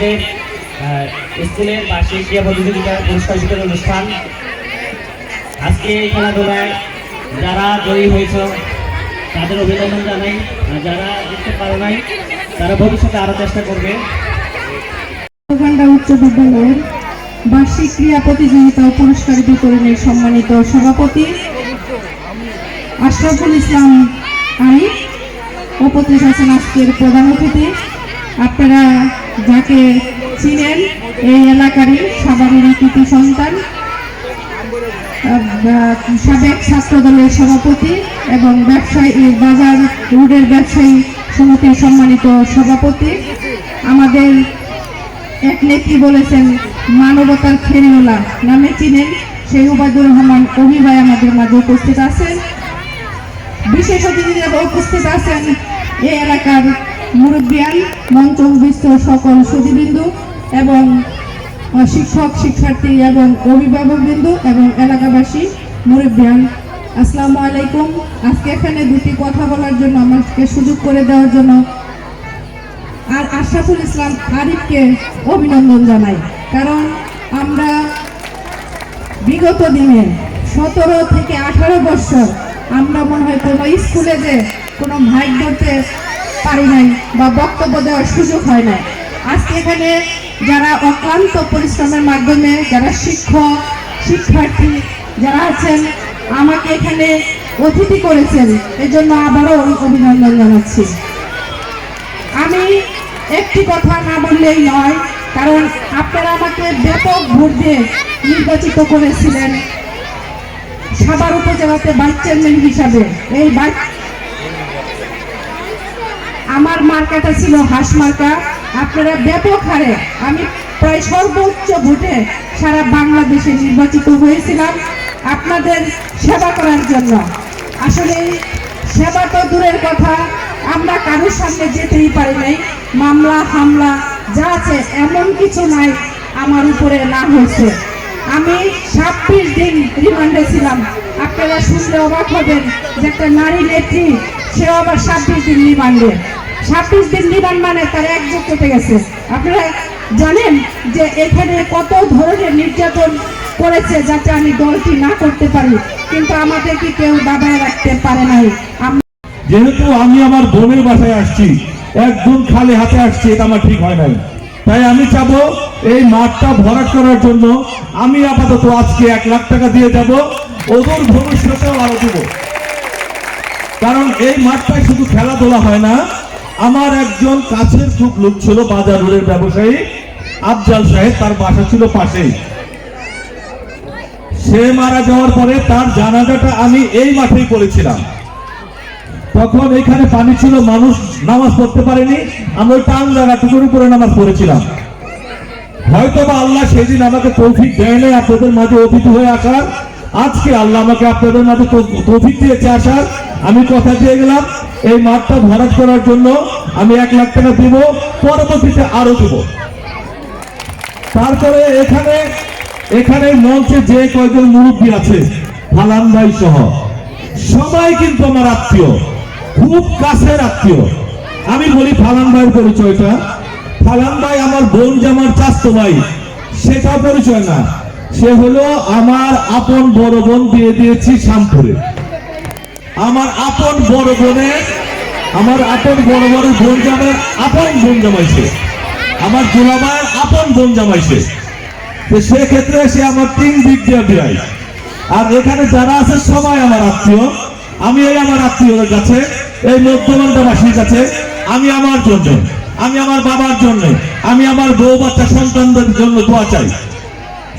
আমাদের স্কুলের বার্ষিক ক্রীড়া প্রতিযোগিতার পুরস্কার বিতরণ অনুষ্ঠান। আজকে এই খেলাধুলায় যারা জয়ী হয়েছ, তাদের অভিনন্দন জানাই। যারা জিততে পারো নাই, তারা ভবিষ্যতে আরও চেষ্টা করবে। উচ্চ বিদ্যালয়ের বার্ষিক ক্রীড়া প্রতিযোগিতা ও পুরস্কার বিতরণের সম্মানিত সভাপতি আশরাফুল ইসলাম আরিফ, উপস্থিত আছেন আজকের প্রধান অতিথি। আপনারা যাকে চিনেন এই এলাকারই সাবানের কৃতি সন্তান সাবেক ছাত্র দলের সভাপতি এবং ব্যবসায়ী বাজার রোডের ব্যবসায়ী সমিতির সম্মানিত সভাপতি। আমাদের এক নেত্রী বলেছেন, মানবতার ফেরিওলা নামে চিনেন সেই উবায়দুর রহমান কবি ভাই আমাদের মাঝে উপস্থিত আছেন। বিশেষ অতিথিরা উপস্থিত আছেন এই এলাকার মুরব্বিয়ান মঞ্চ সকল সুদীবৃন্দু এবং শিক্ষক, শিক্ষার্থী এবং অভিভাবকবৃন্দু এবং এলাকাবাসী, মুরব্বিয়ান, আসসালামু আলাইকুম। আজকে এখানে দুটি কথা বলার জন্য আমাকে সুযোগ করে দেওয়ার জন্য আর আশরাফুল ইসলাম আরিফকে অভিনন্দন জানাই। কারণ আমরা বিগত দিনে সতেরো থেকে আঠারো বছর আমরা মনে হয় কোনো স্কুলে যে কোনো ধরতে পারি নাই বা বক্তব্য দেওয়ার সুযোগ হয় না আজকে এখানে যারা অক্লান্ত পরিশ্রমের মাধ্যমে, যারা শিক্ষক, শিক্ষার্থী, যারা আছেন, আমাকে এখানে অতিথি করেছেন, এজন্য আবারও অভিনন্দন জানাচ্ছি। আমি একটি কথা না বললেই নয়, কারণ আপনারা আমাকে ব্যাপক ভোট দিয়ে নির্বাচিত করেছিলেন সাভার উপজেলাতে ভাইস চেয়ারম্যান হিসাবে। এই ভাইস আমার মার্কাটা ছিল হাঁস মার্কা। আপনারা ব্যাপক হারে, আমি প্রায় সর্বোচ্চ ভোটে সারা বাংলাদেশে নির্বাচিত হয়েছিলাম আপনাদের সেবা করার জন্য। আসলে সেবা তো দূরের কথা, আমরা কারোর সামনে যেতেই পারি নাই। মামলা, হামলা, যা আছে, এমন কিছু নাই আমার উপরে না হয়েছে। আমি ছাব্বিশ দিন রিমান্ডে ছিলাম। আপনারা শুনলে অবাক হবেন যে একটা নারী নেত্রী, সেও আবার ছাব্বিশ দিন রিমান্ডে। ছাব্বিশ দিন রিমান্ড মানে তার এক যুগ কেটে গেছে। আপনারা জানেন যে এখানে কত ধরনের নির্যাতন করেছে যাতে আমি দলটি না করতে পারি, কিন্তু আমাদেরকে কেউ দাবায় রাখতে পারে নাই। যেহেতু আমি আমার বোনের বাসায় আসছি একদম খালি হাতে আসছি, এটা আমার ঠিক হয় নাই। তাই আমি চাবো এই মাঠটা ভরাট করার জন্য আমি আপাতত আজকে এক লাখ টাকা দিয়ে যাব, ওদের ভবিষ্যতেও আরও দেব। কারণ এই মাঠটায় শুধু খেলাধুলা হয় না আমার একজন কাছের খুব লোক ছিল বাজার রোডের ব্যবসায়ী, আফজাল সাহেব, তার বাসা ছিল পাশেই। সে মারা যাওয়ার পরে তার জানাজাটা আমি এই মাঠেই করেছিলাম তখন এখানে পানি ছিল, মানুষ নামাজ পড়তে পারেনি আমরা টান জায়গাটুকুর উপরে নামাজ পড়েছিলাম। হয়তো বা আল্লাহ সেদিন আমাকে তৌফিক দেয় নাই আপনাদের মাঝে অতিথি হয়ে আসার। আজকে আল্লাহ আমাকে আপনাদের মাঝে তৌফিক দিয়েছে আসার। আমি কথা দিয়ে গেলাম এই মাঠটা ভরাট করার জন্য আমি এক লাখ টাকা দিব, পরবর্তীতে আরও দিব। তারপরে এখানে এখানে মঞ্চে যে কয়জন মুরব্বী আছে ফালান ভাই সহ, সবাই কিন্তু আমার আত্মীয়, খুব কাছের আত্মীয়। আমি বলি ফালান ভাইয়ের পরিচয়টা। ফালান ভাই আমার বোন জামার চাস্ত ভাই সেটা পরিচয় না। সে হলো আমার আপন বড় বোন দিয়ে দিয়েছি শ্যামপুরে। আমার আপন বড় বোনের, আমার আপন বড় বড় বোন জামার আপন বোন জামাইছে। আমার দুলামায়ের আপন বোন জামাইছে। তো সেক্ষেত্রে সে আমার তিন দিক দিয়ে বিরাই আর এখানে যারা আছে সবাই আমার আত্মীয়। আমি এই আমার আত্মীয়দের কাছে, এই মধ্যমান্ডবাসীর কাছে, আমি আমার জন্য, আমি আমার বাবার জন্য, আমি আমার বউ বাচ্চা সন্তানদের জন্য দোয়া চাই।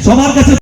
সবার কাছে